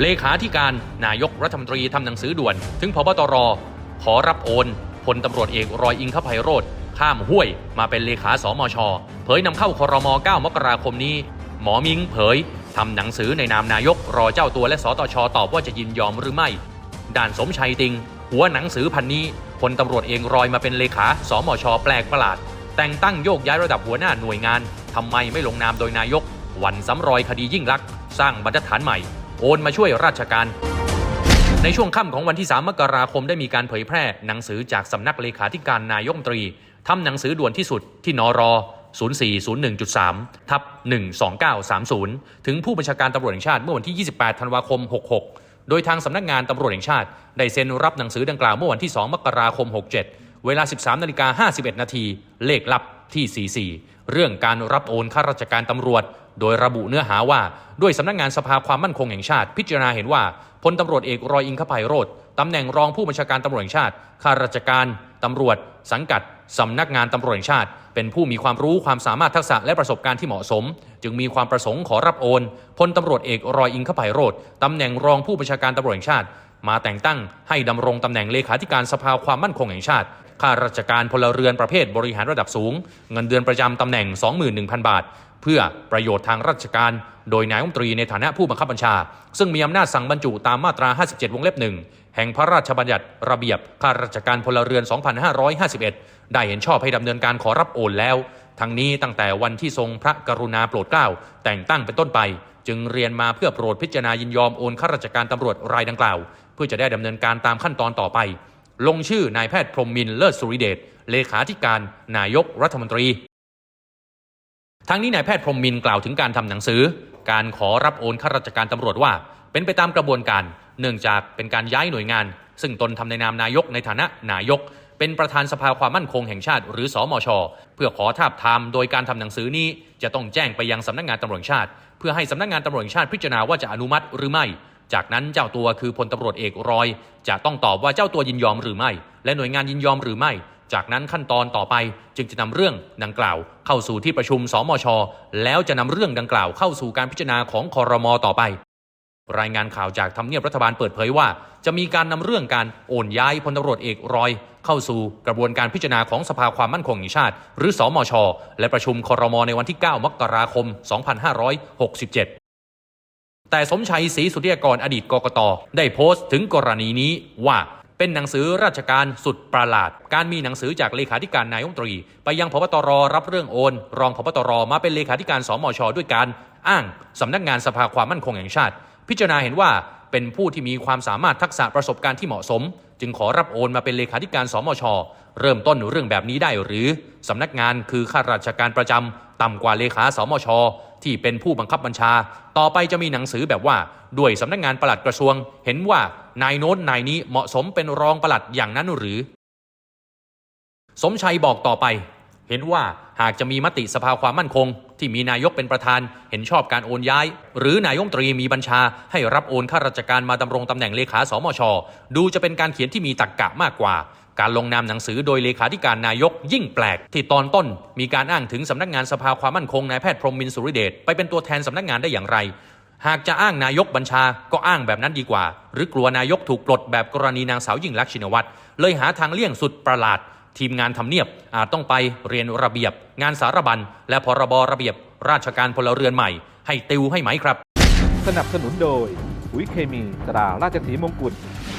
เลขาธิการนายกรัฐมนตรีทำหนังสือด่วน ถึงพบตร ขอรับโอนพลตำรวจเอกรอยอิงคภัยโรธข้ามห้วย มาเป็นเลขาสมช เผยนำเข้าครม9มกราคมนี้ หมอมิงเผยทำหนังสือในนามนายกรอเจ้าตัวและสตชตอบว่าจะยินยอมหรือไม่ ด่านสมชัยติง หัวหนังสือพันนี้พลตำรวจเองรอยมาเป็นเลขาสมช แปลกประหลาด แต่งตั้งโยกย้ายระดับหัวหน้าหน่วยงานทำไมไม่ลงนามโดยนายก วันซ้ำรอยคดียิ่งลักษณ์สร้างบรรทัดฐานใหม่ โอนมาช่วยราชการ ในช่วงค่ำของวันที่ 3 มกราคมได้มีการเผยแพร่หนังสือจากสำนักเลขาธิการนายกรัฐมนตรีทำหนังสือด่วนที่สุดที่นร0401.3 ทับ 12930 ถึงผู้บัญชาการตำรวจแห่งชาติเมื่อวันที่ 28 ธันวาคม 66 โดยทางสำนักงานตำรวจแห่งชาติ ได้เซ็นรับหนังสือดังกล่าวเมื่อวันที่ 2 มกราคม 67 เวลา 13นาฬิกา51 นาที เลขลับที่ 44 เรื่องการรับโอนข้าราชการตำรวจ โดยระบุเนื้อหาว่าด้วยสำนักงานสภาความมั่นคงแห่งชาติ พิจารณาเห็นว่าพลตำรวจเอกรอยอิงคภัยโรธตำแหน่งรองผู้บัญชาการตำรวจแห่งชาติข้าราชการตำรวจ สังกัดสำนักงานตำรวจแห่งชาติ เป็นผู้มีความรู้ความสามารถทักษะและประสบการณ์ที่เหมาะสม จึงมีความประสงค์ขอรับโอนพลตำรวจเอกรอยอิงคภัยโรธตำแหน่งรองผู้บัญชาการตำรวจแห่งชาติ มาแต่งตั้งให้ดำรงตำแหน่งเลขาธิการสภาความมั่นคงแห่งชาติ ข้าราชการพลเรือนประเภทบริหารระดับสูง เงินเดือนประจำตำแหน่ง 21,000 บาท เพื่อประโยชน์ทางราชการ โดยนายกรัฐมนตรีในฐานะผู้บังคับบัญชา ซึ่งมีอำนาจสั่งบรรจุตามมาตรา 57 วงเล็บหนึ่งแห่งพระราชบัญญัติระเบียบข้าราชการพลเรือน 2551 ได้เห็นชอบให้ดำเนินการขอรับโอนแล้ว ทั้งนี้ตั้งแต่วันที่ทรงพระกรุณาโปรดเกล้า แต่งตั้งเป็นต้นไป จึงเรียนมาเพื่อโปรดพิจารณายินยอมโอนข้าราชการตำรวจรายดังกล่าว เพื่อจะได้ดำเนินการตามขั้นตอนต่อไป ลงชื่อนายแพทย์พรมมินเลิศสุริเดชเลขาธิการนายกรัฐมนตรี ทั้งนี้นายแพทย์พรมมินกล่าวถึงการทำหนังสือ การขอรับโอนข้าราชการตำรวจว่า เป็นไปตามกระบวนการ เนื่องจากเป็นการย้ายหน่วยงาน ซึ่งตนทำในนามนายกในฐานะนายก เป็นประธานสภาความมั่นคงแห่งชาติ หรือสอมช เพื่อขอทาบทามโดยการทำหนังสือนี้ จะต้องแจ้งไปยังสำนักงานตำรวจชาติ เพื่อให้สำนักงานตำรวจชาติพิจารณาว่าจะอนุมัติหรือไม่ จากนั้นเจ้าตัวคือพลตำรวจเอกรอย จะต้องตอบว่าเจ้าตัวยินยอมหรือไม่ และหน่วยงานยินยอมหรือไม่ จากนั้นขั้นตอนต่อไปจึงจะนำเรื่องดังกล่าว เข้าสู่ที่ประชุมสมช แล้วจะนำเรื่องดังกล่าวเข้าสู่การพิจารณาของคอรมอต่อไป รายงานข่าวจากทำเนียบรัฐบาลเปิดเผยว่า จะมีการนำเรื่องการโอนย้ายพลตำรวจเอกรอย เข้าสู่กระบวนการพิจารณาของสภาความมั่นคงแห่งชาติ หรือสอมช และประชุมคอรมอในวันที่ 9 มกราคม 2567 แต่สมชัยศรีสุทธิยากรอดีตกกตได้โพสต์ถึงกรณีนี้ว่าเป็นหนังสือราชการสุดประหลาด การมีหนังสือจากเลขาธิการนายกรัฐมนตรี ไปยังพบตรรับเรื่องโอน รองพบตรมาเป็นเลขาธิการสมชด้วยการอ้างสำนักงานสภาความมั่นคงแห่งชาติ พิจารณาเห็นว่าเป็นผู้ที่มีความสามารถทักษะประสบการณ์ที่เหมาะสม จึงขอรับโอนมาเป็นเลขาธิการสมช เริ่มต้นเรื่องแบบนี้ได้หรือสำนักงานคือข้าราชการประจำต่ำกว่าเลขาสมช ที่เป็นผู้บังคับบัญชา ต่อไปจะมีหนังสือแบบว่า ด้วยสำนักงานปลัดกระทรวง เห็นว่านายโน้นนายนี้เหมาะสมเป็นรองปลัดอย่างนั้นหรือ สมชัยบอกต่อไป เห็นว่าหากจะมีมติสภาความมั่นคง ที่มีนายกเป็นประธาน เห็นชอบการโอนย้าย หรือนายกตรีมีบัญชา ให้รับโอนข้าราชการมาดำรงตำแหน่งเลขาสมช ดูจะเป็นการเขียนที่มีตรรกกะมากกว่า การลงนามหนังสือโดยเลขาธิการนายกยิ่งแปลก ที่ตอนต้น มีการอ้างถึงสำนักงานสภาความมั่นคงนายแพทย์พรหมมินทร์สุริเดชไปเป็นตัวแทนสำนักงานได้อย่างไร หากจะอ้างนายกบัญชาก็อ้างแบบนั้นดีกว่า หรือกลัวนายกถูกปลดแบบกรณีนางสาวยิ่งลักษณ์ชินวัตรเลยหาทางเลี่ยงสุดประหลาด ทีมงานทำเนียบอาจต้องไปเรียนระเบียบ งานสารบัญและพรบระเบียบ ราชการพลเรือนใหม่ ให้ติวให้ไหมครับ สนับสนุนโดยปุ๋ยเคมีตราราชสีมงกุฎ